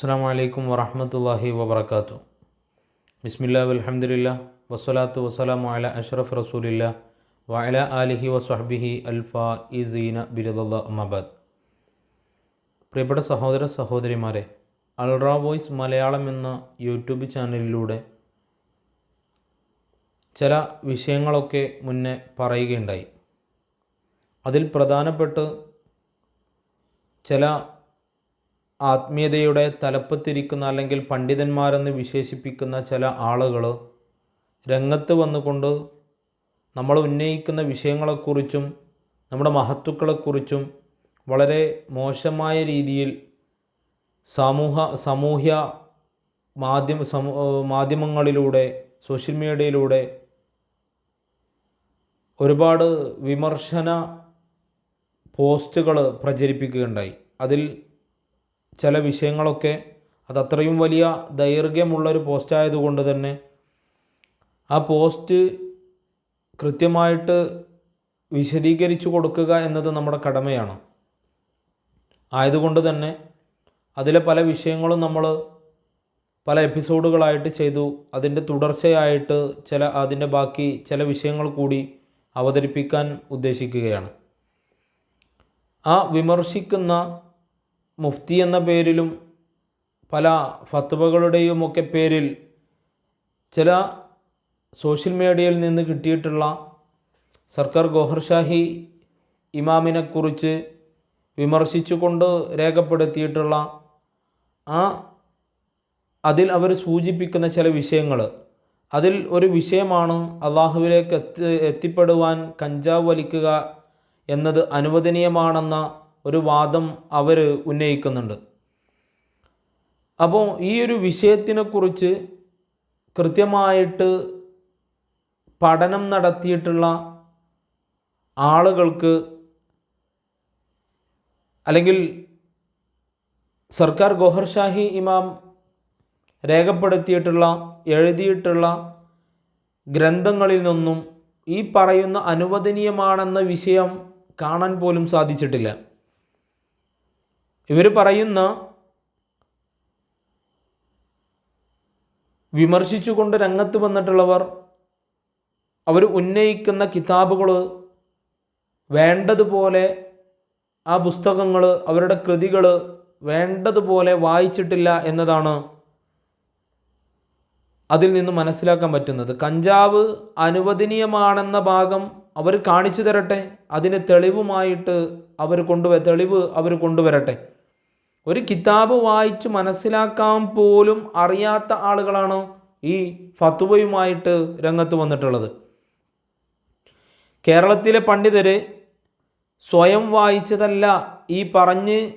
അസ്സാം വലൈക്കും വറഹമത്തല്ലാഹി വബർക്കാത്തു ബിസ്മില്ലാ അലഹമില്ല വസ്സലാത്തു വസ്സലാം അല അഷ്റഫ് റസൂലില്ല വഅല ആലിഹി വസ്വഹബിഹി അൽഫാ ഇസീന ബിരുദല്ല അമ്മബാദ് പ്രിയപ്പെട്ട സഹോദര സഹോദരിമാരെ അൾറാ വോയിസ് മലയാളം എന്ന യൂട്യൂബ് ചാനലിലൂടെ ചില വിഷയങ്ങളൊക്കെ മുന്നേ പറയുകയുണ്ടായി. അതിൽ പ്രധാനപ്പെട്ട് ചില ആത്മീയതയുടെ തലപ്പത്തിരിക്കുന്ന അല്ലെങ്കിൽ പണ്ഡിതന്മാരെന്ന് വിശേഷിപ്പിക്കുന്ന ചില ആളുകൾ രംഗത്ത് വന്നുകൊണ്ട് നമ്മൾ ഉന്നയിക്കുന്ന വിഷയങ്ങളെക്കുറിച്ചും നമ്മുടെ മഹത്വക്കളെക്കുറിച്ചും വളരെ മോശമായ രീതിയിൽ സമൂഹ സാമൂഹ്യ മാധ്യമ മാധ്യമങ്ങളിലൂടെ സോഷ്യൽ മീഡിയയിലൂടെ ഒരുപാട് വിമർശന പോസ്റ്റുകൾ പ്രചരിപ്പിക്കുകയുണ്ടായി. അതിൽ ചില വിഷയങ്ങളൊക്കെ അതത്രയും വലിയ ദൈർഘ്യമുള്ളൊരു പോസ്റ്റ് ആയതുകൊണ്ട് തന്നെ ആ പോസ്റ്റ് കൃത്യമായിട്ട് വിശദീകരിച്ചു കൊടുക്കുക എന്നത് നമ്മുടെ കടമയാണ്. ആയതുകൊണ്ട് തന്നെ അതിലെ പല വിഷയങ്ങളും നമ്മൾ പല എപ്പിസോഡുകളായിട്ട് ചെയ്തു. അതിന്റെ തുടർച്ചയായിട്ട് ചില അതിന്റെ ബാക്കി ചില വിഷയങ്ങൾ കൂടി അവതരിപ്പിക്കാൻ ഉദ്ദേശിക്കുകയാണ്. ആ വിമർശിക്കുന്ന മുഫ്തി എന്ന പേരിലും പല ഫത്തുവകളുടെയും ഒക്കെ പേരിൽ ചില സോഷ്യൽ മീഡിയയിൽ നിന്ന് കിട്ടിയിട്ടുള്ള സർക്കാർ ഗോഹർഷാഹി ഇമാമിനെക്കുറിച്ച് വിമർശിച്ചുകൊണ്ട് രേഖപ്പെടുത്തിയിട്ടുള്ള ആ അതിൽ അവർ സൂചിപ്പിക്കുന്ന ചില വിഷയങ്ങൾ. അതിൽ ഒരു വിഷയമാണ് അള്ളാഹുവിലേക്ക് എത്തി എത്തിപ്പെടുവാൻ കഞ്ചാവ് വലിക്കുക എന്നത് അനുവദനീയമാണെന്ന ഒരു വാദം അവർ ഉന്നയിക്കുന്നുണ്ട്. അപ്പോൾ ഈ ഒരു വിഷയത്തിനെക്കുറിച്ച് കൃത്യമായിട്ട് പഠനം നടത്തിയിട്ടുള്ള ആളുകൾക്ക് അല്ലെങ്കിൽ സർക്കാർ ഗോഹർഷാഹി ഇമാം രേഖപ്പെടുത്തിയിട്ടുള്ള എഴുതിയിട്ടുള്ള ഗ്രന്ഥങ്ങളിൽ നിന്നും ഈ പറയുന്ന അനുവദനീയമാണെന്ന വിഷയം കാണാൻ പോലും സാധിച്ചിട്ടില്ല. ഇവർ പറയുന്ന വിമർശിച്ചുകൊണ്ട് രംഗത്ത് വന്നിട്ടുള്ളവർ അവർ ഉന്നയിക്കുന്ന കിതാബുകൾ വേണ്ടതുപോലെ ആ പുസ്തകങ്ങൾ അവരുടെ കൃതികൾ വേണ്ടതുപോലെ വായിച്ചിട്ടില്ല എന്നതാണ് അതിൽ നിന്ന് മനസ്സിലാക്കാൻ പറ്റുന്നത്. കഞ്ചാവ് അനുവദനീയമാണെന്ന ഭാഗം അവർ കാണിച്ചു തരട്ടെ. അതിന് തെളിവുമായിട്ട് അവർ കൊണ്ടുവ തെളിവ് അവർ കൊണ്ടുവരട്ടെ. ഒരു കിതാബ് വായിച്ച് മനസ്സിലാക്കാൻ പോലും അറിയാത്ത ആളുകളാണ് ഈ ഫത്തുവയുമായിട്ട് രംഗത്ത് വന്നിട്ടുള്ളത്. കേരളത്തിലെ പണ്ഡിതര് സ്വയം വായിച്ചതല്ല ഈ പറഞ്ഞ്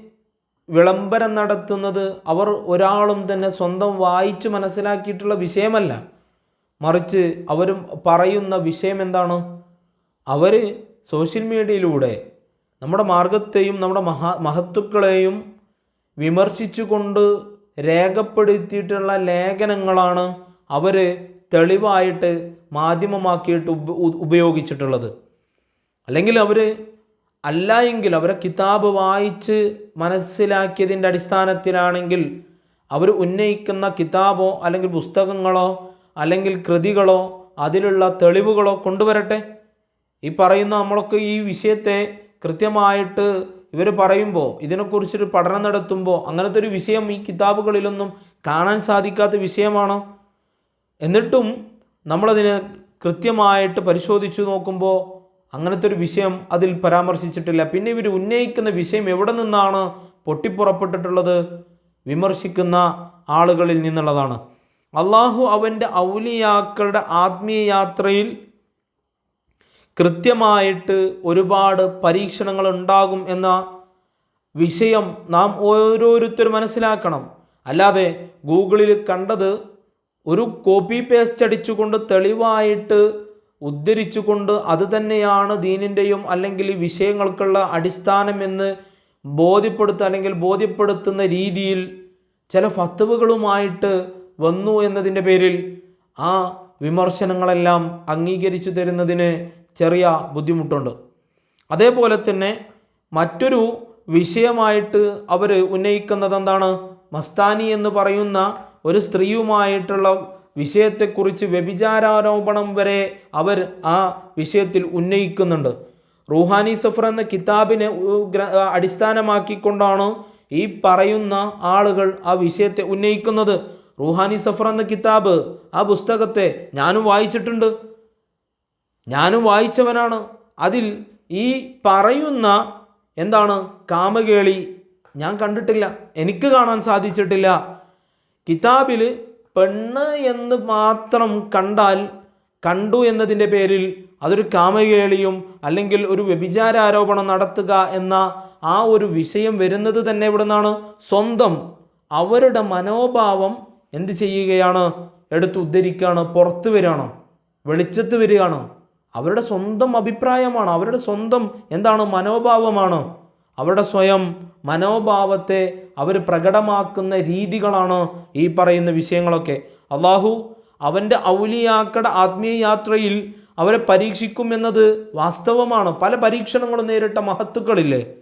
വിളംബരം നടത്തുന്നത് അവർ ഒരാളും തന്നെ സ്വന്തം വായിച്ച് മനസ്സിലാക്കിയിട്ടുള്ള വിഷയമല്ല. മറിച്ച് അവരും പറയുന്ന വിഷയം എന്താണ്? അവർ സോഷ്യൽ മീഡിയയിലൂടെ നമ്മുടെ മാർഗത്തെയും നമ്മുടെ മഹാ മഹത്തുക്കളെയും വിമർശിച്ചുകൊണ്ട് രേഖപ്പെടുത്തിയിട്ടുള്ള ലേഖനങ്ങളാണ് അവർ തെളിവായിട്ട് മാധ്യമമാക്കിയിട്ട് ഉപയോഗിച്ചിട്ടുള്ളത്. അല്ലെങ്കിൽ അവർ അല്ല എങ്കിൽ അവരെ കിതാബ് വായിച്ച് മനസ്സിലാക്കിയതിന്റെ അടിസ്ഥാനത്തിലാണെങ്കിൽ അവർ ഉന്നയിക്കുന്ന കിതാബോ അല്ലെങ്കിൽ പുസ്തകങ്ങളോ അല്ലെങ്കിൽ കൃതികളോ അതിലുള്ള തെളിവുകളോ കൊണ്ടുവരട്ടെ? ഈ പറയുന്ന നമ്മളൊക്കെ ഈ വിഷയത്തെ കൃത്യമായിട്ട് ഇവർ പറയുമ്പോൾ ഇതിനെക്കുറിച്ചൊരു പഠനം നടത്തുമ്പോൾ അങ്ങനത്തെ ഒരു വിഷയം ഈ കിതാബുകളിലൊന്നും കാണാൻ സാധിക്കാത്ത വിഷയമാണ്? എന്നിട്ടും നമ്മളതിനെ കൃത്യമായിട്ട് പരിശോധിച്ചു നോക്കുമ്പോൾ അങ്ങനത്തെ ഒരു വിഷയം അതിൽ പരാമർശിച്ചിട്ടില്ല. പിന്നെ ഇവർ ഉന്നയിക്കുന്ന വിഷയം എവിടെ നിന്നാണ് പൊട്ടിപ്പുറപ്പെട്ടിട്ടുള്ളത്? വിമർശിക്കുന്ന ആളുകളിൽ നിന്നുള്ളതാണ്. അള്ളാഹു അവന്റെ ഔലിയാക്കളുടെ ആത്മീയ യാത്രയിൽ കൃത്യമായിട്ട് ഒരുപാട് പരീക്ഷണങ്ങൾ ഉണ്ടാകും എന്ന വിഷയം നാം ഓരോരുത്തരും മനസ്സിലാക്കണം. അല്ലാതെ ഗൂഗിളിൽ കണ്ടത് ഒരു കോപ്പി പേസ്റ്റ് അടിച്ചുകൊണ്ട് തെളിവായിട്ട് ഉദ്ധരിച്ചുകൊണ്ട് അത് തന്നെയാണ് ദീനിന്റെയും അല്ലെങ്കിൽ വിഷയങ്ങൾക്കുള്ള അടിസ്ഥാനം എന്ന് ബോധ്യപ്പെടുത്തുക അല്ലെങ്കിൽ ബോധ്യപ്പെടുത്തുന്ന രീതിയിൽ ചില ഫത്തുവകളുമായിട്ട് വന്നു എന്നതിന്റെ പേരിൽ ആ വിമർശനങ്ങളെല്ലാം അംഗീകരിച്ചു തരുന്നതിന് ചെറിയ ബുദ്ധിമുട്ടുണ്ട്. അതേപോലെ തന്നെ മറ്റൊരു വിഷയമായിട്ട് അവർ ഉന്നയിക്കുന്നത് എന്താണ് മസ്താനി എന്ന് പറയുന്ന ഒരു സ്ത്രീയുമായിട്ടുള്ള വിഷയത്തെക്കുറിച്ച് വ്യഭിചാരാരോപണം വരെ അവർ ആ വിഷയത്തിൽ ഉന്നയിക്കുന്നുണ്ട്. റൂഹാനി സഫർ എന്ന കിതാബിനെ അടിസ്ഥാനമാക്കിക്കൊണ്ടാണ് ഈ പറയുന്ന ആളുകൾ ആ വിഷയത്തെ ഉന്നയിക്കുന്നത്. റൂഹാനി സഫർ എന്ന കിതാബ് ആ പുസ്തകത്തെ ഞാനും വായിച്ചിട്ടുണ്ട്. ഞാനും വായിച്ചവനാണ്. അതിൽ ഈ പറയുന്ന എന്താണ്? കാമകേളി ഞാൻ കണ്ടിട്ടില്ല. എനിക്ക് കാണാൻ സാധിച്ചിട്ടില്ല. കിതാബിൽ പെണ്ണ് എന്ന് മാത്രം കണ്ടാൽ കണ്ടു എന്നതിന്റെ പേരിൽ അതൊരു കാമകേളിയും അല്ലെങ്കിൽ ഒരു വ്യഭിചാര ആരോപണം നടത്തുക എന്ന ആ ഒരു വിഷയം വരുന്നത് തന്നെ ഇവിടെ നിന്നാണ് സ്വന്തം അവരുടെ മനോഭാവം എന്ത് ചെയ്യുകയാണ്? എടുത്ത് ഉദ്ധരിക്കുകയാണ് പുറത്ത് വരികയാണ് വെളിച്ചത്ത് വരികയാണ്. അവരുടെ സ്വന്തം അഭിപ്രായമാണ് അവരുടെ സ്വന്തം എന്താണ് മനോഭാവമാണ്. അവരുടെ സ്വയം മനോഭാവത്തെ അവർ പ്രകടമാക്കുന്ന രീതികളാണ് ഈ പറയുന്ന വിഷയങ്ങളൊക്കെ. അള്ളാഹു അവന്റെ ഔലിയാക്കട ആത്മീയ യാത്രയിൽ അവരെ പരീക്ഷിക്കുമെന്നത് വാസ്തവമാണ്. പല പരീക്ഷണങ്ങളും നേരിട്ട മഹത്തുക്കളില്ലേ?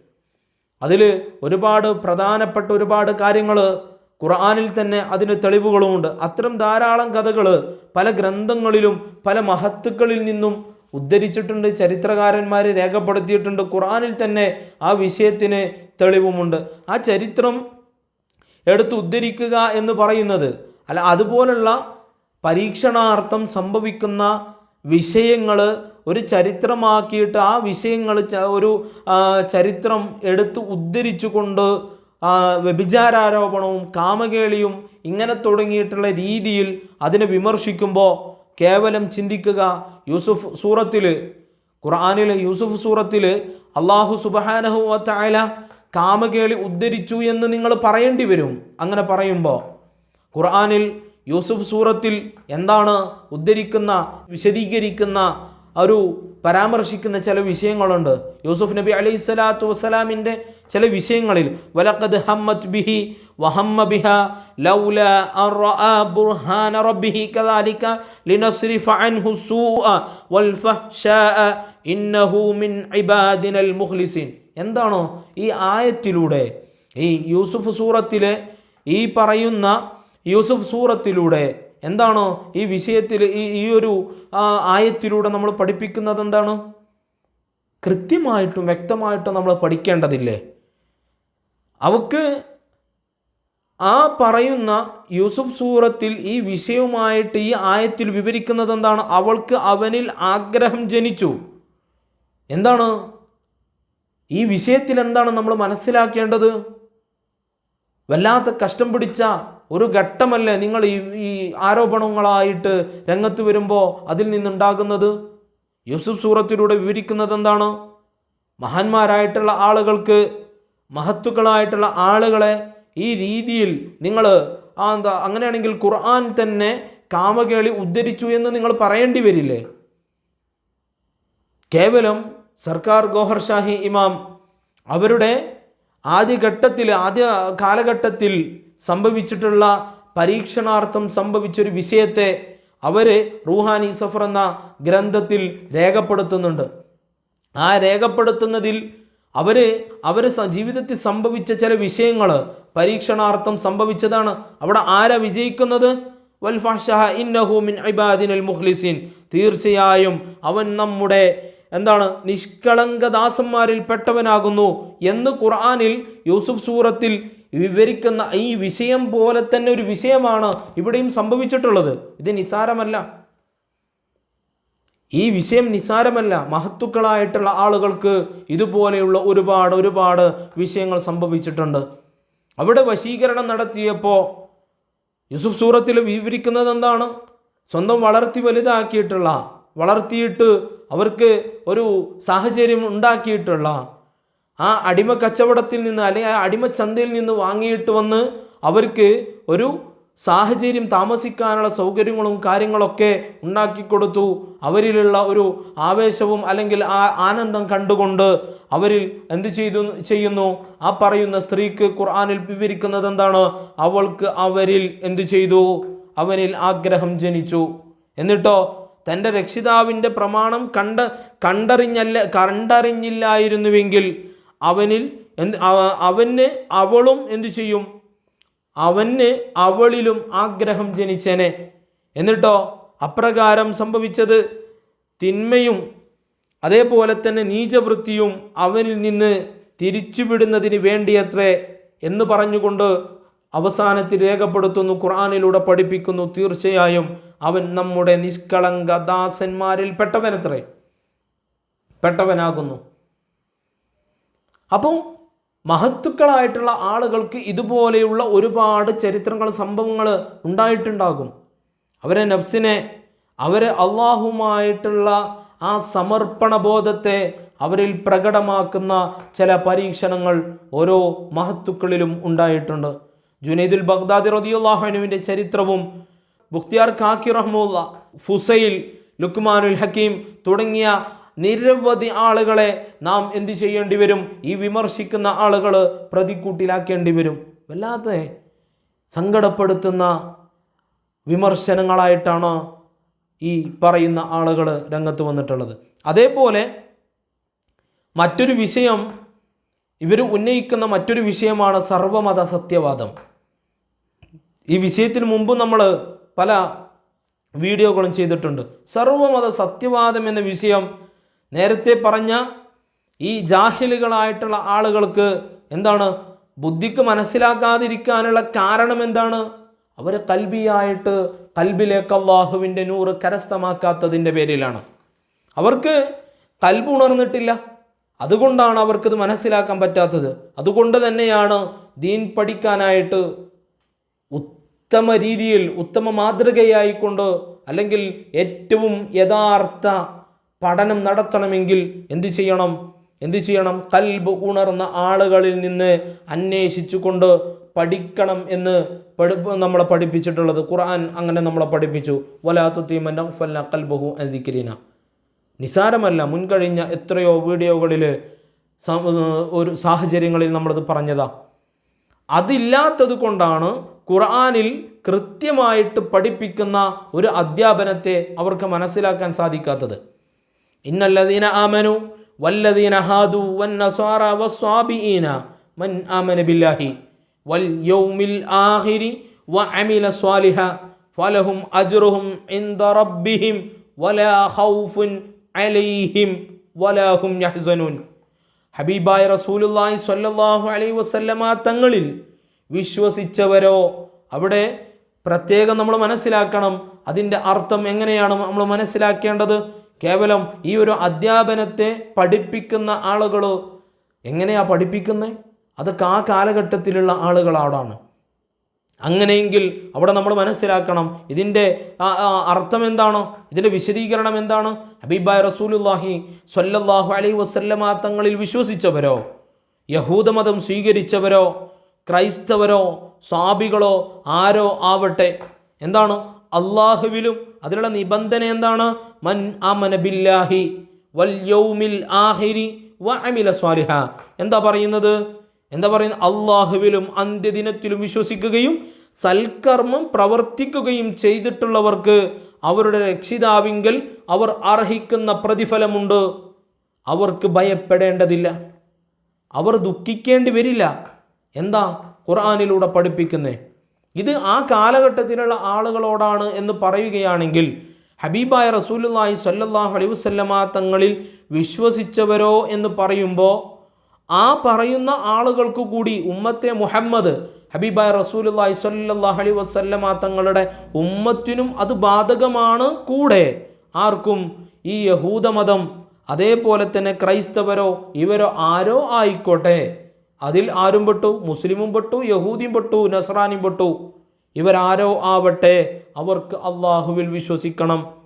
അതിൽ ഒരുപാട് പ്രധാനപ്പെട്ട ഒരുപാട് കാര്യങ്ങൾ ഖുർആാനിൽ തന്നെ അതിന് തെളിവുകളുമുണ്ട്. അത്തരം ധാരാളം കഥകൾ പല ഗ്രന്ഥങ്ങളിലും പല മഹത്തുക്കളിൽ നിന്നും ഉദ്ധരിച്ചിട്ടുണ്ട് ചരിത്രകാരന്മാർ രേഖപ്പെടുത്തിയിട്ടുണ്ട്. ഖുറാനിൽ തന്നെ ആ വിഷയത്തിന് തെളിവുമുണ്ട്. ആ ചരിത്രം എടുത്ത് ഉദ്ധരിക്കുക എന്ന് പറയുന്നത് അല്ല അതുപോലുള്ള പരീക്ഷണാർത്ഥം സംഭവിക്കുന്ന വിഷയങ്ങൾ ഒരു ചരിത്രമാക്കിയിട്ട് ആ വിഷയങ്ങൾ ഒരു ചരിത്രം എടുത്ത് ഉദ്ധരിച്ചുകൊണ്ട് ആ, വ്യഭിചാരാരോപണവും കാമകേളിയും ഇങ്ങനെ തുടങ്ങിയിട്ടുള്ള രീതിയിൽ അതിനെ വിമർശിക്കുമ്പോൾ കേവലം ചിന്തിക്കുക യൂസുഫ് സൂറത്തിൽ ഖുർആാനിലെ യൂസുഫ് സൂറത്തിൽ അള്ളാഹു സുബഹാനഹു വത്തായ കാമകേളി ഉദ്ധരിച്ചു എന്ന് നിങ്ങൾ പറയേണ്ടി വരും. അങ്ങനെ പറയുമ്പോൾ ഖുർആാനിൽ യൂസുഫ് സൂറത്തിൽ എന്താണ് ഉദ്ധരിക്കുന്ന വിശദീകരിക്കുന്ന ഒരു പരാമർശിക്കുന്ന ചില വിഷയങ്ങളുണ്ട്. യൂസുഫ് നബി അലൈഹി സ്വലാത്തു വസ്സലാമിന്റെ ചില വിഷയങ്ങളിൽ വലക്കത് ഹമ്മത് ബിഹി വഹമ്മ ബിഹ ലൗല ബുർഹാന റബ്ബിഹി കദാലിക ലിനസ്രിഫ അൻഹു സൂഅ വൽ ഫഹ്ശാഅ ഇന്നഹു മിൻ ഇബാദിനൽ മുഖ്ലിസീൻ. എന്താണോ ഈ ആയത്തിലൂടെ ഈ യൂസുഫ് സൂറത്തിലെ ഈ പറയുന്ന യൂസുഫ് സൂറത്തിലൂടെ എന്താണോ ഈ വിഷയത്തിൽ ഈ ഈ ഒരു ആയത്തിലൂടെ നമ്മൾ പഠിപ്പിക്കുന്നത് എന്താണ്? കൃത്യമായിട്ടും വ്യക്തമായിട്ടും നമ്മൾ പഠിക്കേണ്ടതില്ലേ? അവക്ക് ആ പറയുന്ന യൂസുഫ് സൂറത്തിൽ ഈ വിഷയവുമായിട്ട് ഈ ആയത്തിൽ വിവരിക്കുന്നത് എന്താണ്? അവൾക്ക് അവനിൽ ആഗ്രഹം ജനിച്ചു. എന്താണ്? ഈ വിഷയത്തിൽ എന്താണ് നമ്മൾ മനസ്സിലാക്കേണ്ടത്? വല്ലാത്ത കഷ്ടം പിടിച്ച ഒരു ഘട്ടമല്ലേ നിങ്ങൾ ഈ ഈ ആരോപണങ്ങളായിട്ട് രംഗത്ത് വരുമ്പോൾ അതിൽ നിന്നുണ്ടാകുന്നത്? യൂസുഫ് സൂറത്തിലൂടെ വിവരിക്കുന്നത് എന്താണ്? മഹാന്മാരായിട്ടുള്ള ആളുകൾക്ക് മഹത്തുക്കളായിട്ടുള്ള ആളുകളെ ഈ രീതിയിൽ നിങ്ങൾ ആ എന്താ അങ്ങനെയാണെങ്കിൽ ഖുർആൻ തന്നെ കാമകേളി ഉദ്ധരിച്ചു എന്ന് നിങ്ങൾ പറയേണ്ടി വരില്ലേ? കേവലം സർക്കാർ ഗോഹർ ഷാഹി ഇമാം അവരുടെ ആദ്യഘട്ടത്തിൽ ആദ്യ കാലഘട്ടത്തിൽ സംഭവിച്ചിട്ടുള്ള പരീക്ഷണാർത്ഥം സംഭവിച്ചൊരു വിഷയത്തെ അവർ റൂഹാനി സഫർ എന്ന ഗ്രന്ഥത്തിൽ രേഖപ്പെടുത്തുന്നുണ്ട്. ആ രേഖപ്പെടുത്തുന്നതിൽ അവർ അവർ ജീവിതത്തിൽ സംഭവിച്ച ചില വിഷയങ്ങൾ പരീക്ഷണാർത്ഥം സംഭവിച്ചതാണ്. അവിടെ ആരാ വിജയിക്കുന്നത്? വൽഫാഷഹ ഇന്നഹു മിൻ ഇബാദിനൽ മുഹ്ലിസീൻ തീർച്ചയായും അവൻ നമ്മുടെ എന്താണ് നിഷ്കളങ്ക ദാസന്മാരിൽ പെട്ടവനാകുന്നു എന്ന് ഖുർആാനിൽ യൂസുഫ് സൂറത്തിൽ വിവരിക്കുന്ന ഈ വിഷയം പോലെ തന്നെ ഒരു വിഷയമാണ് ഇവിടെയും സംഭവിച്ചിട്ടുള്ളത്. ഇത് നിസാരമല്ല. ഈ വിഷയം നിസാരമല്ല. മഹത്തുക്കളായിട്ടുള്ള ആളുകൾക്ക് ഇതുപോലെയുള്ള ഒരുപാട് ഒരുപാട് വിഷയങ്ങൾ സംഭവിച്ചിട്ടുണ്ട്. അവിടെ വശീകരണം നടത്തിയപ്പോൾ യൂസുഫ് സൂറത്തിൽ വിവരിക്കുന്നത് എന്താണ്? സ്വന്തം വളർത്തി വലുതാക്കിയിട്ടുള്ള വളർത്തിയിട്ട് അവർക്ക് ഒരു സാഹചര്യം ഉണ്ടാക്കിയിട്ടുള്ള ആ അടിമ കച്ചവടത്തിൽ നിന്ന് അല്ലെങ്കിൽ ആ അടിമ ചന്തയിൽ നിന്ന് വാങ്ങിയിട്ട് വന്ന് അവർക്ക് ഒരു സാഹചര്യം താമസിക്കാനുള്ള സൗകര്യങ്ങളും കാര്യങ്ങളൊക്കെ ഉണ്ടാക്കി കൊടുത്തു. അവരിലുള്ള ഒരു ആവേശവും അല്ലെങ്കിൽ ആ ആനന്ദം കണ്ടുകൊണ്ട് അവരിൽ എന്ത് ചെയ്തു ചെയ്യുന്നു? ആ പറയുന്ന സ്ത്രീക്ക് ഖുർആാനിൽ വിവരിക്കുന്നത് എന്താണ്? അവൾക്ക് അവരിൽ എന്ത് ചെയ്തു? അവനിൽ ആഗ്രഹം ജനിച്ചു. എന്നിട്ടോ തന്റെ രക്ഷിതാവിന്റെ പ്രമാണം കണ്ട കണ്ടറിഞ്ഞല്ല കണ്ടറിഞ്ഞില്ലായിരുന്നുവെങ്കിൽ അവനിൽ എന്ത് അവന് അവളും എന്തു ചെയ്യും? അവന് അവളിലും ആഗ്രഹം ജനിച്ചനെ. എന്നിട്ടോ അപ്രകാരം സംഭവിച്ചത് തിന്മയും അതേപോലെ തന്നെ നീചവൃത്തിയും അവനിൽ നിന്ന് തിരിച്ചുവിടുന്നതിന് വേണ്ടിയത്രേ എന്ന് പറഞ്ഞുകൊണ്ട് അവസാനത്തിൽ രേഖപ്പെടുത്തുന്നു ഖുർആാനിലൂടെ പഠിപ്പിക്കുന്നു. തീർച്ചയായും അവൻ നമ്മുടെ നിഷ്കളങ്ക ദാസന്മാരിൽ പെട്ടവനത്രേ പെട്ടവനാകുന്നു. അപ്പോൾ മഹത്തുക്കളായിട്ടുള്ള ആളുകൾക്ക് ഇതുപോലെയുള്ള ഒരുപാട് ചരിത്രങ്ങൾ സംഭവങ്ങൾ ഉണ്ടായിട്ടുണ്ടാകും. അവരെ നഫ്സിനെ അവരെ അള്ളാഹുമായിട്ടുള്ള ആ സമർപ്പണ ബോധത്തെ അവരിൽ പ്രകടമാക്കുന്ന ചില പരീക്ഷണങ്ങൾ ഓരോ മഹത്തുക്കളിലും ഉണ്ടായിട്ടുണ്ട്. ജുനൈദുൽ ബഗ്ദാദി റതിയുല്ലാഹുനുവിന്റെ ചരിത്രവും ബുഖ്തിയാർ കാക്കി റഹ്മുല്ല ഫുസൈൽ ലുക്മാനുൽ ഹക്കീം തുടങ്ങിയ നിരവധി ആളുകളെ നാം എന്ത് ചെയ്യേണ്ടി വരും? ഈ വിമർശിക്കുന്ന ആളുകൾ പ്രതിക്കൂട്ടിലാക്കേണ്ടി വരും. വല്ലാതെ സങ്കടപ്പെടുത്തുന്ന വിമർശനങ്ങളായിട്ടാണ് ഈ പറയുന്ന ആളുകൾ രംഗത്ത് വന്നിട്ടുള്ളത്. അതേപോലെ മറ്റൊരു വിഷയം ഇവർ ഉന്നയിക്കുന്ന മറ്റൊരു വിഷയമാണ് സർവമത സത്യവാദം. ഈ വിഷയത്തിന് മുമ്പ് നമ്മൾ പല വീഡിയോകളും ചെയ്തിട്ടുണ്ട്. സർവമത സത്യവാദം എന്ന വിഷയം നേരത്തെ പറഞ്ഞ ഈ ജാഹിലുകളായിട്ടുള്ള ആളുകൾക്ക് എന്താണ്? ബുദ്ധിക്ക് മനസ്സിലാക്കാതിരിക്കാനുള്ള കാരണം എന്താണ്? അവരെ തൽബിയായിട്ട് കൽബിലേക്ക് അള്ളാഹുവിന്റെ നൂറ് കരസ്ഥമാക്കാത്തതിന്റെ പേരിലാണ്. അവർക്ക് കൽബ് ഉണർന്നിട്ടില്ല. അതുകൊണ്ടാണ് അവർക്കത് മനസ്സിലാക്കാൻ പറ്റാത്തത്. അതുകൊണ്ട് തന്നെയാണ് ദീൻ പഠിക്കാനായിട്ട് ഉത്തമ രീതിയിൽ ഉത്തമ മാതൃകയായിക്കൊണ്ട് അല്ലെങ്കിൽ ഏറ്റവും യഥാർത്ഥ പഠനം നടത്തണമെങ്കിൽ എന്തു ചെയ്യണം? എന്തു ചെയ്യണം? കൽബ് ഉണർന്ന ആളുകളിൽ നിന്ന് അന്വേഷിച്ചു കൊണ്ട് പഠിക്കണം എന്ന് നമ്മളെ പഠിപ്പിച്ചിട്ടുള്ളത്. ഖുർആൻ അങ്ങനെ നമ്മളെ പഠിപ്പിച്ചു. കൽബഹു അദിക്രീന നിസാരമല്ല മുൻകഴിഞ്ഞ എത്രയോ വീഡിയോകളിൽ ഒരു സാഹചര്യങ്ങളിൽ നമ്മളത് പറഞ്ഞതാ. അതില്ലാത്തത് കൊണ്ടാണ് ഖുർആാനിൽ കൃത്യമായിട്ട് പഠിപ്പിക്കുന്ന ഒരു അധ്യാപനത്തെ അവർക്ക് മനസ്സിലാക്കാൻ സാധിക്കാത്തത്. ഇന്നല്ലദീന ആമനു വല്ലദീന ഹാദു വന്നസാറ വസ്വാബിഈന മൻ ആമന ബില്ലാഹി വൽ യൗമിൽ ആഖിരി വഅമില സ്വാലിഹ ഫലഹും അജ്റുഹും ഇൻദ റബ്ബിഹിം വലാ ഖൗഫുൻ അലൈഹിം വലാ ഹും യഹ്സനൂൻ. ഹബീബായ റസൂലുള്ളാഹി സ്വല്ലല്ലാഹു അലൈഹി വസല്ലമ തങ്ങളിൽ വിശ്വസിച്ചവരോ അവിടെ പ്രത്യേകം നമ്മൾ മനസ്സിലാക്കണം. അതിന്റെ അർത്ഥം എങ്ങനെയാണ് നമ്മൾ മനസ്സിലാക്കേണ്ടത്? കേവലം ഈ ഒരു അധ്യാപനത്തെ പഠിപ്പിക്കുന്ന ആളുകൾ എങ്ങനെയാണ് പഠിപ്പിക്കുന്നത് അതൊക്കെ ആ കാലഘട്ടത്തിലുള്ള ആളുകളാണ് അങ്ങനെയെങ്കിൽ അവിടെ നമ്മൾ മനസ്സിലാക്കണം ഇതിന്റെ അർത്ഥം എന്താണ്? ഇതിന്റെ വിശദീകരണം എന്താണ്? ഹബീബായ റസൂലുല്ലാഹി സ്വല്ലല്ലാഹു അലൈഹി വസല്ലമ തങ്ങളിൽ വിശ്വസിച്ചവരോ? യഹൂദമതം സ്വീകരിച്ചവരോ? ക്രൈസ്തവരോ? സ്വാബികളോ ആരോ ആവട്ടെ? എന്താണ്? അള്ളാഹുവിലും അതിലുള്ള നിബന്ധന എന്താണ്? മൻ അമന ബില്ലാഹി വൽ യൗമിൽ ആഹിരി വ അമില സ്വാലിഹ. എന്താ പറയുന്നത്? എന്താ പറയുന്നത്? അള്ളാഹുവിലും അന്ത്യദിനത്തിലും വിശ്വസിക്കുകയും സൽക്കർമ്മം പ്രവർത്തിക്കുകയും ചെയ്തിട്ടുള്ളവർക്ക് അവരുടെ രക്ഷിതാവിങ്കൽ അവർ അർഹിക്കുന്ന പ്രതിഫലമുണ്ട്. അവർക്ക് ഭയപ്പെടേണ്ടതില്ല. അവർ ദുഃഖിക്കേണ്ടി വരില്ല. എന്താ? ഖുർആാനിലൂടെ പഠിപ്പിക്കുന്നേ. ഇത് ആ കാലഘട്ടത്തിലുള്ള ആളുകളോടാണ് എന്ന് പറയുകയാണെങ്കിൽ ഹബീബായ റസൂലുള്ളാഹി സ്വല്ലല്ലാഹു അലൈഹി വസല്ലമ തങ്ങളിൽ വിശ്വസിച്ചവരോ എന്ന് പറയുമ്പോൾ ആ പറയുന്ന ആളുകൾക്ക് കൂടി ഉമ്മത്തെ മുഹമ്മദ് ഹബീബായ റസൂലുള്ളാഹി സ്വല്ലല്ലാഹു അലൈഹി വസല്ലമ തങ്ങളുടെ ഉമ്മത്തിനും അത് ബാധകമാണ് കൂടെ. ആർക്കും ഈ യഹൂദമതം അതേപോലെ തന്നെ ക്രൈസ്തവരോ ഇവരോ ആരോ ആയിക്കോട്ടെ. അതിൽ ആരും പെട്ടു മുസ്ലിമും പെട്ടു യഹൂദിയും പെട്ടു നസ്രാനിയും പെട്ടു. ഇവരാരോ ആവട്ടെ അവർക്ക് അള്ളാഹുവിൽ വിശ്വസിക്കണം.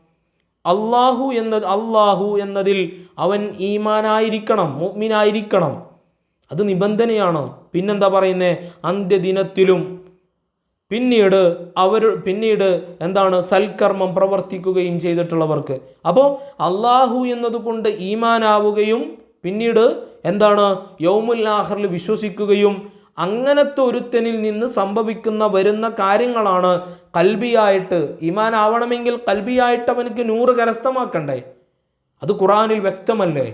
അള്ളാഹു എന്ന അള്ളാഹു എന്നതിൽ അവൻ ഈമാനായിരിക്കണം മുഗ്മിനായിരിക്കണം അത് നിബന്ധനയാണ്. പിന്നെന്താ പറയുന്നത് അന്ത്യദിനത്തിലും പിന്നീട് അവർ പിന്നീട് എന്താണ്? സൽക്കർമ്മം പ്രവർത്തിക്കുകയും ചെയ്തിട്ടുള്ളവർക്ക്. അപ്പോൾ അള്ളാഹു എന്നതുകൊണ്ട് ഈമാനാവുകയും പിന്നീട് എന്താണ്? യൗമുൽ വിശ്വസിക്കുകയും അങ്ങനത്തെ ഒരുത്തനിൽ നിന്ന് സംഭവിക്കുന്ന വരുന്ന കാര്യങ്ങളാണ് കൽബിയായിട്ട്. ഈമാൻ ആവണമെങ്കിൽ കൽബിയായിട്ട് അവനക്ക് നൂറ് കരസ്ഥമാക്കണ്ടേ? അത് ഖുറാനിൽ വ്യക്തമല്ലേ?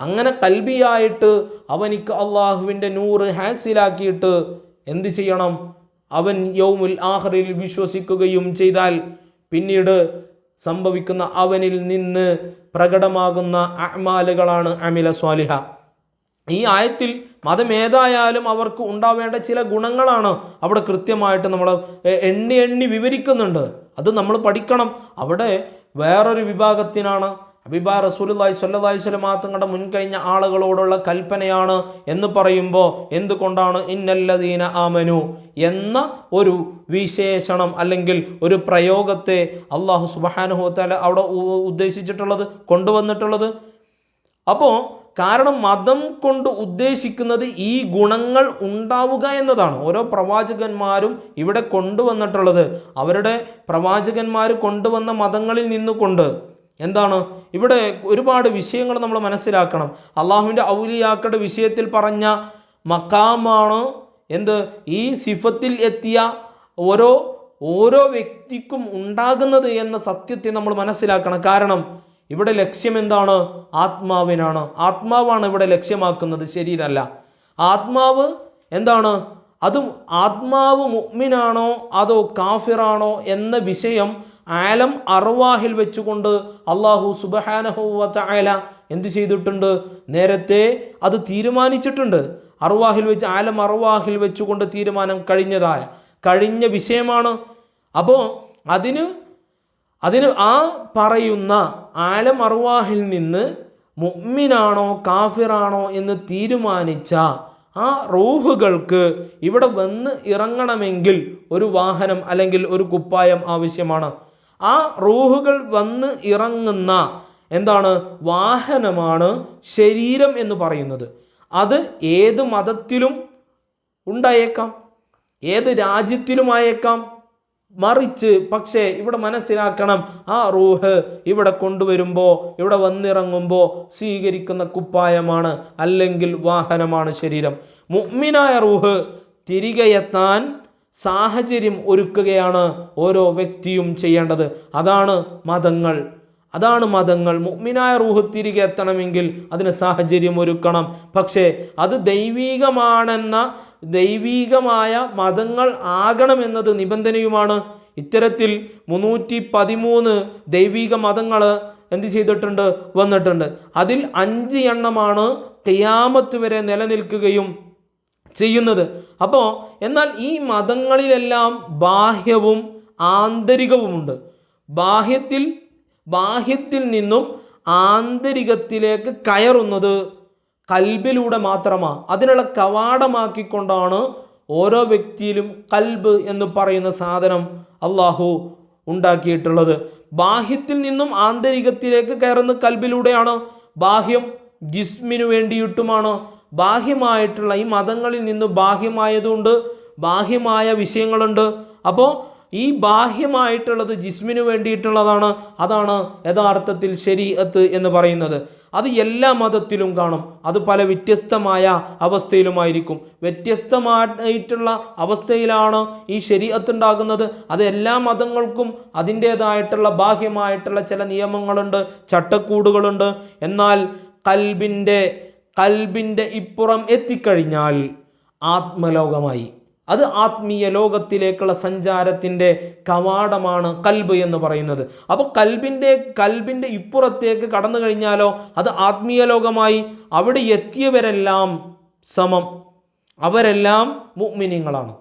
അങ്ങനെ കൽബിയായിട്ട് അവനിക്ക് അള്ളാഹുവിന്റെ നൂറ് ഹാസിലാക്കിയിട്ട് എന്ത് ചെയ്യണം? അവൻ യൗമുൽ ആഹറിൽ വിശ്വസിക്കുകയും ചെയ്താൽ പിന്നീട് സംഭവിക്കുന്ന അവനിൽ നിന്ന് പ്രകടമാകുന്ന അമാലുകളാണ് അമില സ്വാലിഹ. ഈ ആയത്തിൽ മതം ഏതായാലും അവർക്ക് ഉണ്ടാവേണ്ട ചില ഗുണങ്ങളാണ് അവിടെ കൃത്യമായിട്ട് നമ്മൾ എണ്ണി എണ്ണി വിവരിക്കുന്നുണ്ട്. അത് നമ്മൾ പഠിക്കണം. അവിടെ വേറൊരു വിഭാഗത്തിനാണ് അബിബാ സ്വല്ലല്ലാഹി സ്വലം തങ്ങളുടെ മുൻകഴിഞ്ഞ ആളുകളോടുള്ള കൽപ്പനയാണ് എന്ന് പറയുമ്പോൾ എന്തുകൊണ്ടാണ് ഇന്നല്ലദീന ആമനു എന്ന ഒരു വിശേഷണം അല്ലെങ്കിൽ ഒരു പ്രയോഗത്തെ അള്ളാഹു സുബാനുഹോത്താല അവിടെ ഉദ്ദേശിച്ചിട്ടുള്ളത് കൊണ്ടുവന്നിട്ടുള്ളത്? അപ്പോൾ കാരണം മതം കൊണ്ട് ഉദ്ദേശിക്കുന്നത് ഈ ഗുണങ്ങൾ ഉണ്ടാവുക എന്നതാണ്. ഓരോ പ്രവാചകന്മാരും ഇവിടെ കൊണ്ടുവന്നിട്ടുള്ളത്. അവരുടെ പ്രവാചകന്മാർ കൊണ്ടുവന്ന മതങ്ങളിൽ നിന്നുകൊണ്ട്. എന്താണ്? ഇവിടെ ഒരുപാട് വിഷയങ്ങൾ നമ്മൾ മനസ്സിലാക്കണം. അള്ളാഹുവിന്റെ ഔലിയാക്കളുടെ വിഷയത്തിൽ പറഞ്ഞ മക്കാമാണ് എന്ത്? ഈ സിഫത്തിൽ എത്തിയ ഓരോ ഓരോ വ്യക്തിക്കും ഉണ്ടാകുന്നത് എന്ന സത്യത്തെ നമ്മൾ മനസ്സിലാക്കണം. കാരണം ഇവിടെ ലക്ഷ്യം എന്താണ്? ആത്മാവിനാണ്. ആത്മാവാണ് ഇവിടെ ലക്ഷ്യമാക്കുന്നത്. ശരീരമല്ല. ആത്മാവ് എന്താണ്? അതും ആത്മാവ് മുഗ്മിനാണോ അതോ കാഫിറാണോ? എന്ന വിഷയം ആലം അർവാഹിൽ വെച്ചുകൊണ്ട് അള്ളാഹു സുബഹാനഹുവ എന്തു എന്ത് ചെയ്തിട്ടുണ്ട്? നേരത്തെ അത് തീരുമാനിച്ചിട്ടുണ്ട്. അർവാഹിൽ വെച്ച് ആലം അർവാഹിൽ വെച്ചുകൊണ്ട് തീരുമാനം കഴിഞ്ഞതായ കഴിഞ്ഞ വിഷയമാണ്. അപ്പോൾ അതിന് അതിന് ആ പറയുന്ന ആലം അർവാഹിൽ നിന്ന് മുഅ്മിനാണോ കാഫിറാണോ എന്ന് തീരുമാനിച്ച ആ റൂഹുകൾക്ക് ഇവിടെ വന്ന് ഇറങ്ങണമെങ്കിൽ ഒരു വാഹനം അല്ലെങ്കിൽ ഒരു കുപ്പായം ആവശ്യമാണ്. ആ റൂഹുകൾ വന്ന് ഇറങ്ങുന്ന എന്താണ്? വാഹനമാണ് ശരീരം എന്ന് പറയുന്നത്. അത് ഏത് മതത്തിലും ഉണ്ടായേക്കാം. ഏത് രാജ്യത്തിലുമായേക്കാം മറിച്ച് പക്ഷേ ഇവിടെ മനസ്സിലാക്കണം ആ റൂഹ് ഇവിടെ കൊണ്ടുവരുമ്പോൾ ഇവിടെ വന്നിറങ്ങുമ്പോൾ സ്വീകരിക്കുന്ന കുപ്പായമാണ് അല്ലെങ്കിൽ വാഹനമാണ് ശരീരം. മുഅ്മിനായ റൂഹ് തിരികെ എത്താൻ സാഹചര്യം ഒരുക്കുകയാണ് ഓരോ വ്യക്തിയും ചെയ്യേണ്ടത്. അതാണ് മതങ്ങൾ. അതാണ് മതങ്ങൾ. മുഅ്മിനായ റൂഹ് തിരികെ എത്തണമെങ്കിൽ അതിന് സാഹചര്യം ഒരുക്കണം. പക്ഷേ അത് ദൈവീകമാണെന്ന ദൈവീകമായ മതങ്ങൾ ആകണമെന്നത് നിബന്ധനയുമാണ്. ഇത്തരത്തിൽ മുന്നൂറ്റി പതിമൂന്ന് ദൈവിക മതങ്ങൾ എന്ത് ചെയ്തിട്ടുണ്ട്? വന്നിട്ടുണ്ട്. അതിൽ അഞ്ച് എണ്ണമാണ് കയ്യാമത്ത് വരെ നിലനിൽക്കുകയും ചെയ്യുന്നത്. അപ്പോൾ എന്നാൽ ഈ മതങ്ങളിലെല്ലാം ബാഹ്യവും ആന്തരികവുമുണ്ട്. ബാഹ്യത്തിൽ ബാഹ്യത്തിൽ നിന്നും ആന്തരികത്തിലേക്ക് കയറുന്നത് കൽബിലൂടെ മാത്രമാണ് അതിനുള്ള കവാടമാക്കിക്കൊണ്ടാണ് ഓരോ വ്യക്തിയിലും കൽബ് എന്ന് പറയുന്ന സാധനം അള്ളാഹു ഉണ്ടാക്കിയിട്ടുള്ളത്. ബാഹ്യത്തിൽ നിന്നും ആന്തരികത്തിലേക്ക് കയറുന്ന കൽബിലൂടെയാണ് ബാഹ്യം ജിസ്മിനു വേണ്ടിയിട്ടുമാണ്. ബാഹ്യമായിട്ടുള്ള ഈ മതങ്ങളിൽ നിന്ന് ബാഹ്യമായതുകൊണ്ട് ബാഹ്യമായ വിഷയങ്ങളുണ്ട്. അപ്പോൾ ഈ ബാഹ്യമായിട്ടുള്ളത് ജിസ്മിനു വേണ്ടിയിട്ടുള്ളതാണ്. അതാണ് യഥാർത്ഥത്തിൽ ശരീഅത്ത് എന്ന് പറയുന്നത്. അത് എല്ലാ മതത്തിലും കാണും. അത് പല വ്യത്യസ്തമായ അവസ്ഥയിലുമായിരിക്കും. വ്യത്യസ്തമായിട്ടുള്ള അവസ്ഥയിലാണ് ഈ ശരീഅത്ത് ഉണ്ടാകുന്നത് അത് എല്ലാ മതങ്ങൾക്കും അതിന്റേതായിട്ടുള്ള ബാഹ്യമായിട്ടുള്ള ചില നിയമങ്ങളുണ്ട് ചട്ടക്കൂടുകളുണ്ട്. എന്നാൽ കൽബിന്റെ കൽബിന്റെ ഇപ്പുറം എത്തിക്കഴിഞ്ഞാൽ ആത്മലോകമായി. അത് ആത്മീയ ലോകത്തിലേക്കുള്ള സഞ്ചാരത്തിന്റെ കവാടമാണ് കൽബ് എന്ന് പറയുന്നത്. അപ്പോൾ കൽബിന്റെ കൽബിന്റെ ഇപ്പുറത്തേക്ക് കടന്നു കഴിഞ്ഞാലോ അത് ആത്മീയ ലോകമായി അവിടെ എത്തിയവരെല്ലാം സമം. അവരെല്ലാം മുഗ്മിനിങ്ങളാണ്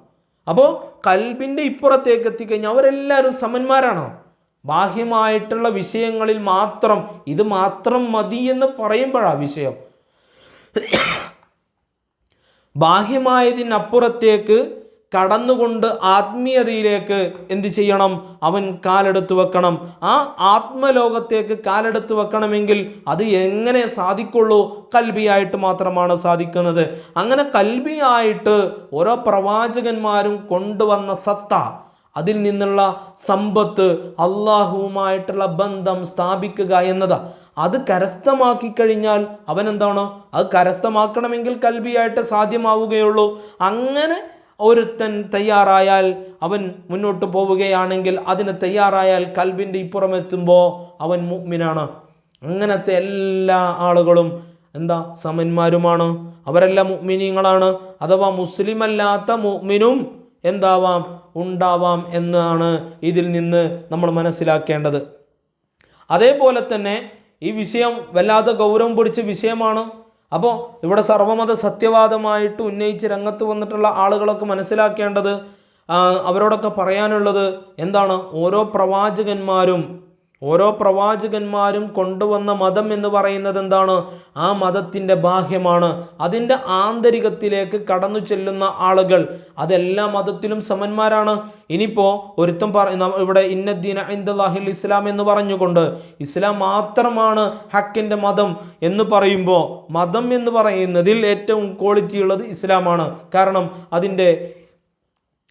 അപ്പോൾ കൽബിന്റെ ഇപ്പുറത്തേക്ക് എത്തിക്കഴിഞ്ഞാൽ അവരെല്ലാവരും സമന്മാരാണോ. ബാഹ്യമായിട്ടുള്ള വിഷയങ്ങളിൽ മാത്രം ഇത് മാത്രം മതി എന്ന് പറയുമ്പോഴാണ് വിഷയം. ബാഹ്യമായതിനപ്പുറത്തേക്ക് കടന്നുകൊണ്ട് ആത്മീയതയിലേക്ക് എന്തു ചെയ്യണം? അവൻ കാലെടുത്തു വെക്കണം. ആ ആത്മലോകത്തേക്ക് കാലെടുത്തു വെക്കണമെങ്കിൽ അത് എങ്ങനെ സാധിക്കുള്ളൂ? കൽബിയായിട്ട് മാത്രമാണ് സാധിക്കുന്നത്. അങ്ങനെ കൽബിയായിട്ട് ഓരോ പ്രവാചകന്മാരും കൊണ്ടുവന്ന സത്ത അതിൽ നിന്നുള്ള സമ്പത്ത് അള്ളാഹുവുമായിട്ടുള്ള ബന്ധം സ്ഥാപിക്കുക എന്നതാ അത് കരസ്ഥമാക്കി കഴിഞ്ഞാൽ അവൻ എന്താണ് അത് കരസ്ഥമാക്കണമെങ്കിൽ കൽബിയായിട്ട് സാധ്യമാവുകയുള്ളൂ. അങ്ങനെ ഒരുത്തൻ തയ്യാറായാൽ അവൻ മുന്നോട്ട് പോവുകയാണെങ്കിൽ അതിന് തയ്യാറായാൽ കൽബിന്റെ ഇപ്പുറമെത്തുമ്പോൾ അവൻ മുഗ്മിനാണ് അങ്ങനത്തെ എല്ലാ ആളുകളും എന്താ സമന്മാരുമാണ്. അവരെല്ലാം മുഗ്മിനീങ്ങളാണ് അഥവാ മുസ്ലിം അല്ലാത്ത മുഗ്മിനും എന്താവാം ഉണ്ടാവാം എന്നാണ് ഇതിൽ നിന്ന് നമ്മൾ മനസ്സിലാക്കേണ്ടത്. അതേപോലെ തന്നെ ഈ വിഷയം വല്ലാതെ ഗൗരവം പിടിച്ച വിഷയമാണ്. അപ്പോൾ ഇവിടെ സർവമത സത്യവാദമായിട്ട് ഉന്നയിച്ച് രംഗത്ത് വന്നിട്ടുള്ള ആളുകളൊക്കെ മനസ്സിലാക്കേണ്ടത് അവരോടൊക്കെ പറയാനുള്ളത് എന്താണ്? ഓരോ പ്രവാചകന്മാരും ഓരോ പ്രവാചകന്മാരും കൊണ്ടുവന്ന മതം എന്ന് പറയുന്നത് എന്താണ്? ആ മതത്തിന്റെ ബാഹ്യമാണ്. അതിന്റെ ആന്തരികത്തിലേക്ക് കടന്നു ചെല്ലുന്ന ആളുകൾ. അതെല്ലാ മതത്തിലും സമന്മാരാണ്. ഇനിയിപ്പോൾ ഒരുത്തം പറ ഇവിടെ ഇന്നദ്ദീന ഇന്ദാഹിൽ ഇസ്ലാം എന്ന് പറഞ്ഞുകൊണ്ട് ഇസ്ലാം മാത്രമാണ് ഹക്കിന്റെ മതം എന്ന് പറയുമ്പോൾ മതം എന്ന് പറയുന്നതിൽ ഏറ്റവും ക്വാളിറ്റി ഉള്ളത് ഇസ്ലാമാണ്. കാരണം അതിന്റെ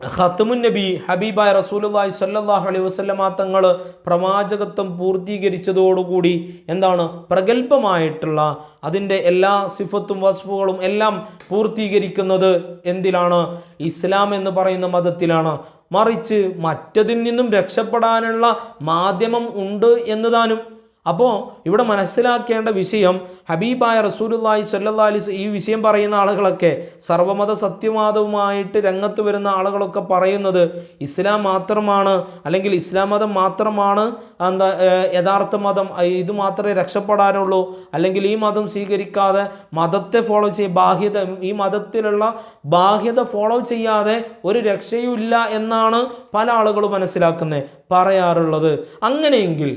ഖത്തമുൻ നബി ഹബീബായ റസൂലുള്ളാഹി സല്ലാഹു അലൈഹി വസല്ലമ തങ്ങൾ പ്രവാചകത്വം പൂർത്തീകരിച്ചതോടുകൂടി എന്താണ്? പ്രഗത്ഭമായിട്ടുള്ള അതിന്റെ എല്ലാ സിഫത്തും വസ്ഫുകളും എല്ലാം പൂർത്തീകരിക്കുന്നത് എന്തിലാണ്? ഇസ്ലാം എന്ന് പറയുന്ന മതത്തിലാണ്. മറിച്ച് മറ്റതിൽ നിന്നും രക്ഷപ്പെടാനുള്ള മാധ്യമം ഉണ്ട് എന്നതാനും അപ്പോൾ ഇവിടെ മനസ്സിലാക്കേണ്ട വിഷയം ഹബീബായ സ്വല്ലല്ലാഹി അലൈഹി ഈ വിഷയം പറയുന്ന ആളുകളൊക്കെ സർവമത സത്യവാദവുമായിട്ട് രംഗത്ത് വരുന്ന ആളുകളൊക്കെ പറയുന്നത് ഇസ്ലാം മാത്രമാണ് അല്ലെങ്കിൽ ഇസ്ലാം മതം മാത്രമാണ് എന്താ യഥാർത്ഥ മതം ഇത് മാത്രമേ രക്ഷപ്പെടാനുള്ളൂ അല്ലെങ്കിൽ ഈ മതം സ്വീകരിക്കാതെ മതത്തെ ഫോളോ ചെയ്യ ബാഹ്യത ഈ മതത്തിലുള്ള ബാഹ്യത ഫോളോ ചെയ്യാതെ ഒരു രക്ഷയുമില്ല എന്നാണ് പല ആളുകളും മനസ്സിലാക്കുന്നത് പറയാറുള്ളത്. അങ്ങനെയെങ്കിൽ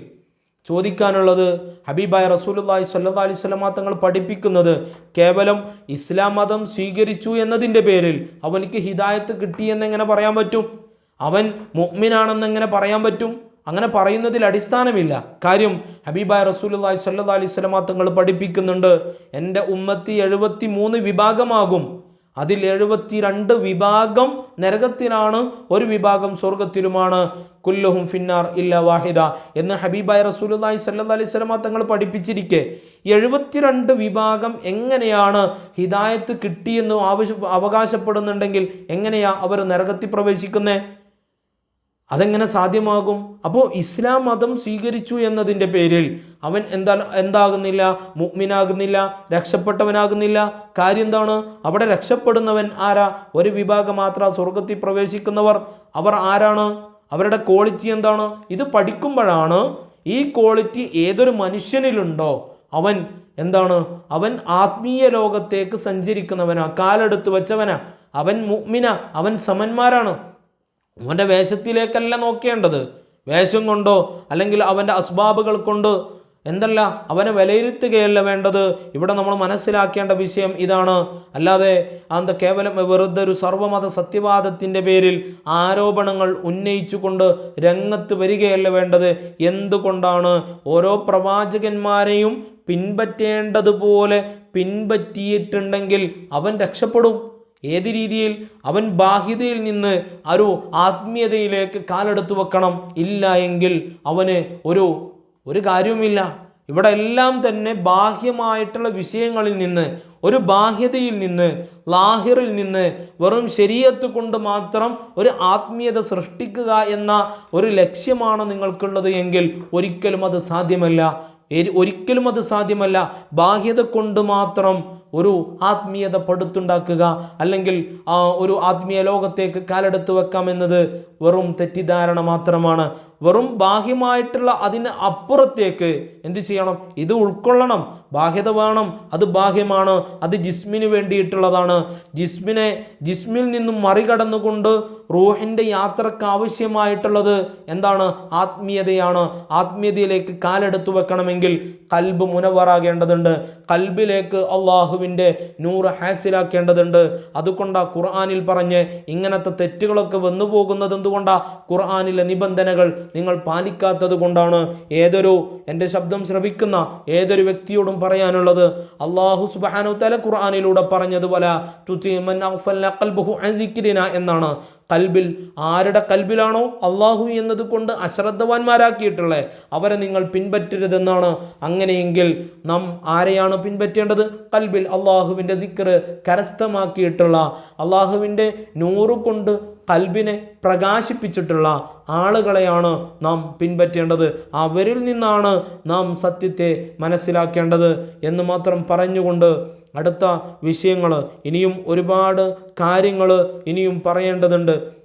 ചോദിക്കാനുള്ളത് ഹബീബായ റസൂലുള്ളാഹി സ്വല്ലല്ലാഹി അലൈഹി വസല്ലമ തങ്ങൾ പഠിപ്പിക്കുന്നത് കേവലം ഇസ്ലാം മതം സ്വീകരിച്ചു എന്നതിന്റെ പേരിൽ അവനിക്ക് ഹിദായത്ത് കിട്ടിയെന്നെങ്ങനെ പറയാൻ പറ്റും? അവൻ മുഅ്മിനാണെന്ന് എങ്ങനെ പറയാൻ പറ്റും? അങ്ങനെ പറയുന്നതിൽ അടിസ്ഥാനമില്ല. കാര്യം ഹബീബായ റസൂലുള്ളാഹി സ്വല്ലല്ലാഹി അലൈഹി വസല്ലമ തങ്ങൾ പഠിപ്പിക്കുന്നുണ്ട്. എന്റെ ഉമ്മത്തി എഴുപത്തി മൂന്ന് വിഭാഗമാകും. അതിൽ എഴുപത്തിരണ്ട് വിഭാഗം നരകത്തിലാണ് ഒരു വിഭാഗം സ്വർഗത്തിലുമാണ് കുല്ലുഹും ഫിന്നാർ ഇല്ല വാഹിദ എന്ന് ഹബീബായ റസൂലുള്ളാഹി സ്വല്ലല്ലാഹി അലൈഹി വസല്ലമ തങ്ങൾ പഠിപ്പിച്ചിരിക്കെ. എഴുപത്തിരണ്ട് വിഭാഗം എങ്ങനെയാണ് ഹിദായത്ത് കിട്ടിയെന്ന് ആവശ്യ അവകാശപ്പെടുന്നുണ്ടെങ്കിൽ എങ്ങനെയാ അവർ നരകത്തിൽ പ്രവേശിക്കുന്നത് അതെങ്ങനെ സാധ്യമാകും? അപ്പോൾ ഇസ്ലാം മതം സ്വീകരിച്ചു എന്നതിന്റെ പേരിൽ അവൻ എന്താ എന്താകുന്നില്ല? മുഗ്മിനാകുന്നില്ല രക്ഷപ്പെട്ടവനാകുന്നില്ല? കാര്യം എന്താണ്? അവിടെ രക്ഷപ്പെടുന്നവൻ ആരാ? ഒരു വിഭാഗം മാത്രം സ്വർഗത്തിൽ പ്രവേശിക്കുന്നവർ. അവർ ആരാണ്? അവരുടെ ക്വാളിറ്റി എന്താണ്? ഇത് പഠിക്കുമ്പോഴാണ് ഈ ക്വാളിറ്റി ഏതൊരു മനുഷ്യനിലുണ്ടോ അവൻ എന്താണ്? അവൻ ആത്മീയ ലോകത്തേക്ക് സഞ്ചരിക്കുന്നവനാ കാലെടുത്ത് വെച്ചവനാ. അവൻ മുഗ്മിന അവൻ സമന്മാരാണ്. അവന്റെ വേഷത്തിലേക്കല്ല നോക്കേണ്ടത്. വേഷം കൊണ്ടോ അല്ലെങ്കിൽ അവന്റെ അസ്ബാബുകൾ കൊണ്ട് എന്തല്ല അവനെ വിലയിരുത്തുകയല്ല വേണ്ടത്. ഇവിടെ നമ്മൾ മനസ്സിലാക്കേണ്ട വിഷയം ഇതാണ്. അല്ലാതെ അത് കേവലം വെറുതെ ഒരു സർവമത സത്യവാദത്തിന്റെ പേരിൽ ആരോപണങ്ങൾ ഉന്നയിച്ചുകൊണ്ട് രംഗത്ത് വരികയല്ല വേണ്ടത്. എന്തുകൊണ്ടാണ് ഓരോ പ്രവാചകന്മാരെയും പിൻപറ്റേണ്ടതുപോലെ പിൻപറ്റിയിട്ടുണ്ടെങ്കിൽ അവൻ രക്ഷപ്പെടും? ഏത് രീതിയിൽ അവൻ ബാഹ്യതയിൽ നിന്ന് ഒരു ആത്മീയതയിലേക്ക് കാലെടുത്തു വെക്കണം? ഇല്ല എങ്കിൽ അവന് ഒരു ഒരു കാര്യവുമില്ല. ഇവിടെ എല്ലാം തന്നെ ബാഹ്യമായിട്ടുള്ള വിഷയങ്ങളിൽ നിന്ന് ഒരു ബാഹ്യതയിൽ നിന്ന് ലാഹിറിൽ നിന്ന് വെറും ശരീരത്ത് കൊണ്ട് മാത്രം ഒരു ആത്മീയത സൃഷ്ടിക്കുക എന്ന ഒരു ലക്ഷ്യമാണ് നിങ്ങൾക്കുള്ളത് എങ്കിൽ ഒരിക്കലും അത് സാധ്യമല്ല. ഒരിക്കലും അത് സാധ്യമല്ല. ബാഹ്യത കൊണ്ട് മാത്രം ഒരു ആത്മീയത പടുത്തുണ്ടാക്കുക അല്ലെങ്കിൽ ആ ഒരു ആത്മീയ ലോകത്തേക്ക് കാലെടുത്ത് വെക്കാമെന്നത് വെറും തെറ്റിദ്ധാരണ മാത്രമാണ്. വെറും ബാഹ്യമായിട്ടുള്ള അതിന് അപ്പുറത്തേക്ക് എന്ത് ചെയ്യണം? ഇത് ഉൾക്കൊള്ളണം. ബാഹ്യത വേണം. അത് ബാഹ്യമാണ്. അത് ജിസ്മിന് വേണ്ടിയിട്ടുള്ളതാണ്. ജിസ്മിനെ ജിസ്മിൽ നിന്നും മറികടന്നുകൊണ്ട് റൂഹിന്റെ യാത്രയ്ക്ക് ആവശ്യമായിട്ടുള്ളത് എന്താണ്? ആത്മീയതയാണ്. ആത്മീയതയിലേക്ക് കാലെടുത്തു വെക്കണമെങ്കിൽ കൽബ് മുനവറാകേണ്ടതുണ്ട് കൽബിലേക്ക് അള്ളാഹുവിന്റെ നൂറ് ഹാസിലാക്കേണ്ടതുണ്ട്. അതുകൊണ്ടാ ഖുർആാനിൽ പറഞ്ഞ് ഇങ്ങനത്തെ തെറ്റുകളൊക്കെ വന്നു പോകുന്നത് എന്തുകൊണ്ടാ? ഖുർആാനിലെ നിബന്ധനകൾ നിങ്ങൾ പാലിക്കാത്തത് കൊണ്ടാണ്. ഏതൊരു എന്റെ ശബ്ദം ശ്രവിക്കുന്ന ഏതൊരു വ്യക്തിയോടും പറയാനുള്ളത്? അള്ളാഹു സുബാനു തല ഖുർആാനിലൂടെ പറഞ്ഞതുപോലെ എന്നാണ്. കൽബിൽ ആരുടെ കൽബിലാണോ അള്ളാഹു എന്നതുകൊണ്ട് അശ്രദ്ധവാന്മാരാക്കിയിട്ടുള്ളത് അവരെ നിങ്ങൾ പിൻപറ്റരുതെന്നാണ്. അങ്ങനെയെങ്കിൽ നാം ആരെയാണ് പിൻപറ്റേണ്ടത്? കൽബിൽ അള്ളാഹുവിന്റെ ദിക്കറ് കരസ്ഥമാക്കിയിട്ടുള്ള അള്ളാഹുവിന്റെ നൂറ് കൊണ്ട് കൽബിനെ പ്രകാശിപ്പിച്ചിട്ടുള്ള ആളുകളെയാണ് നാം പിൻപറ്റേണ്ടത്. അവരിൽ നിന്നാണ് നാം സത്യത്തെ മനസ്സിലാക്കേണ്ടത് എന്ന് മാത്രം പറഞ്ഞുകൊണ്ട് അടുത്ത വിഷയങ്ങൾ ഇനിയും ഒരുപാട് കാര്യങ്ങൾ ഇനിയും പറയേണ്ടതുണ്ട്.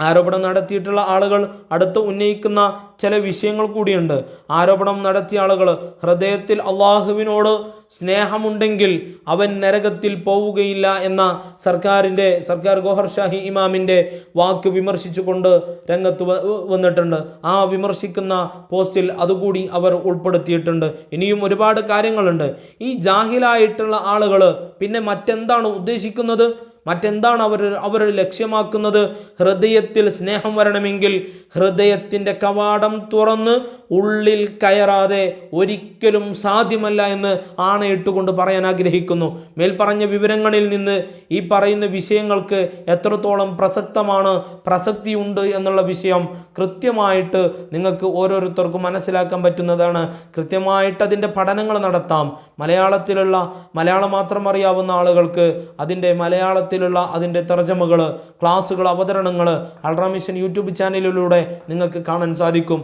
ആരോപണം നടത്തിയിട്ടുള്ള ആളുകൾ അടുത്ത് ഉന്നയിക്കുന്ന ചില വിഷയങ്ങൾ കൂടിയുണ്ട്. ആരോപണം നടത്തിയ ആളുകൾ ഹൃദയത്തിൽ അള്ളാഹുവിനോട് സ്നേഹമുണ്ടെങ്കിൽ അവൻ നരകത്തിൽ പോവുകയില്ല എന്ന സർക്കാരിന്റെ സർക്കാർ ഗോഹർ ഷാഹി ഇമാമിന്റെ വാക്ക് വിമർശിച്ചുകൊണ്ട് രംഗത്ത് വന്നിട്ടുണ്ട്. ആ വിമർശിക്കുന്ന പോസ്റ്റിൽ അതുകൂടി അവർ ഉൾപ്പെടുത്തിയിട്ടുണ്ട്. ഇനിയും ഒരുപാട് കാര്യങ്ങളുണ്ട്. ഈ ജാഹിലായിട്ടുള്ള ആളുകൾ പിന്നെ മറ്റെന്താണ് ഉദ്ദേശിക്കുന്നത്? മറ്റെന്താണ് അവർ അവർ ലക്ഷ്യമാക്കുന്നത്? ഹൃദയത്തിൽ സ്നേഹം വരണമെങ്കിൽ ഹൃദയത്തിന്റെ കവാടം തുറന്ന് ഉള്ളിൽ കയറാതെ ഒരിക്കലും സാധ്യമല്ല എന്ന് ആണയിട്ടുകൊണ്ട് പറയാൻ ആഗ്രഹിക്കുന്നു. മേൽപ്പറഞ്ഞ വിവരങ്ങളിൽ നിന്ന് ഈ പറയുന്ന വിഷയങ്ങൾക്ക് എത്രത്തോളം പ്രസക്തമാണ് പ്രസക്തിയുണ്ട് എന്നുള്ള വിഷയം കൃത്യമായിട്ട് നിങ്ങൾക്ക് ഓരോരുത്തർക്കും മനസ്സിലാക്കാൻ പറ്റുന്നതാണ്. കൃത്യമായിട്ട് അതിന്റെ പഠനങ്ങൾ നടത്താം. മലയാളത്തിലുള്ള മലയാളം മാത്രം അറിയാവുന്ന ആളുകൾക്ക് അതിന്റെ മലയാളത്തിലുള്ള അതിന്റെ തർജമകൾ ക്ലാസ്സുകൾ അവതരണങ്ങൾ അൾറാമിഷൻ യൂട്യൂബ് ചാനലിലൂടെ നിങ്ങൾക്ക് കാണാൻ സാധിക്കും.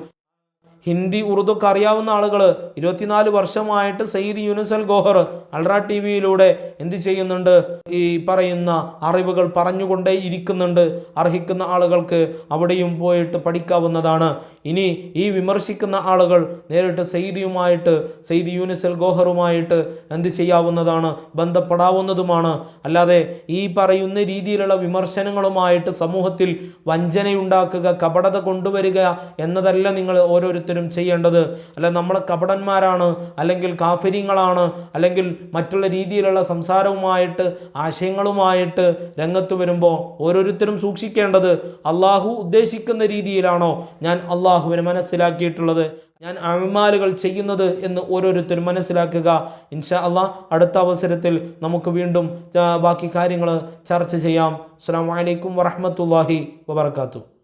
ഹിന്ദി ഉറുദുക്ക് അറിയാവുന്ന ആളുകൾ ഇരുപത്തിനാല് വർഷമായിട്ട് സയ്യിദ് യൂനുസൽ ഗോഹർ അൾറ ടി വിയിലൂടെ എന്ത് ചെയ്യുന്നുണ്ട്? ഈ പറയുന്ന അറിവുകൾ പറഞ്ഞുകൊണ്ടേ ഇരിക്കുന്നുണ്ട്. അർഹിക്കുന്ന ആളുകൾക്ക് അവിടെയും പോയിട്ട് പഠിക്കാവുന്നതാണ്. ഇനി ഈ വിമർശിക്കുന്ന ആളുകൾ നേരിട്ട് സെയ്ദിയുമായിട്ട് സെയ്ദ് യൂനിസൽ ഗോഹറുമായിട്ട് എന്ത് ചെയ്യാവുന്നതാണ്? ബന്ധപ്പെടാവുന്നതുമാണ്. അല്ലാതെ ഈ പറയുന്ന രീതിയിലുള്ള വിമർശനങ്ങളുമായിട്ട് സമൂഹത്തിൽ വഞ്ചനയുണ്ടാക്കുക കപടത കൊണ്ടുവരിക എന്നതല്ല നിങ്ങൾ ഓരോരുത്തരും ചെയ്യേണ്ടത്. അല്ല നമ്മൾ കപടന്മാരാണ് അല്ലെങ്കിൽ കാഫര്യങ്ങളാണ് അല്ലെങ്കിൽ മറ്റുള്ള രീതിയിലുള്ള സംസാരവുമായിട്ട് ആശയങ്ങളുമായിട്ട് രംഗത്ത് വരുമ്പോൾ ഓരോരുത്തരും സൂക്ഷിക്കേണ്ടത് അള്ളാഹു ഉദ്ദേശിക്കുന്ന രീതിയിലാണോ ഞാൻ അള്ളാഹുവിനെ മനസ്സിലാക്കിയിട്ടുള്ളത്. ഞാൻ അഴിമാലുകൾ ചെയ്യുന്നത് എന്ന് ഓരോരുത്തരും മനസ്സിലാക്കുക. ഇൻഷാ അള്ളാ അടുത്ത അവസരത്തിൽ നമുക്ക് വീണ്ടും ബാക്കി കാര്യങ്ങൾ ചർച്ച ചെയ്യാം. അസ്സാം വലൈക്കും വറഹമത്തല്ലാഹി വബർക്കാത്തു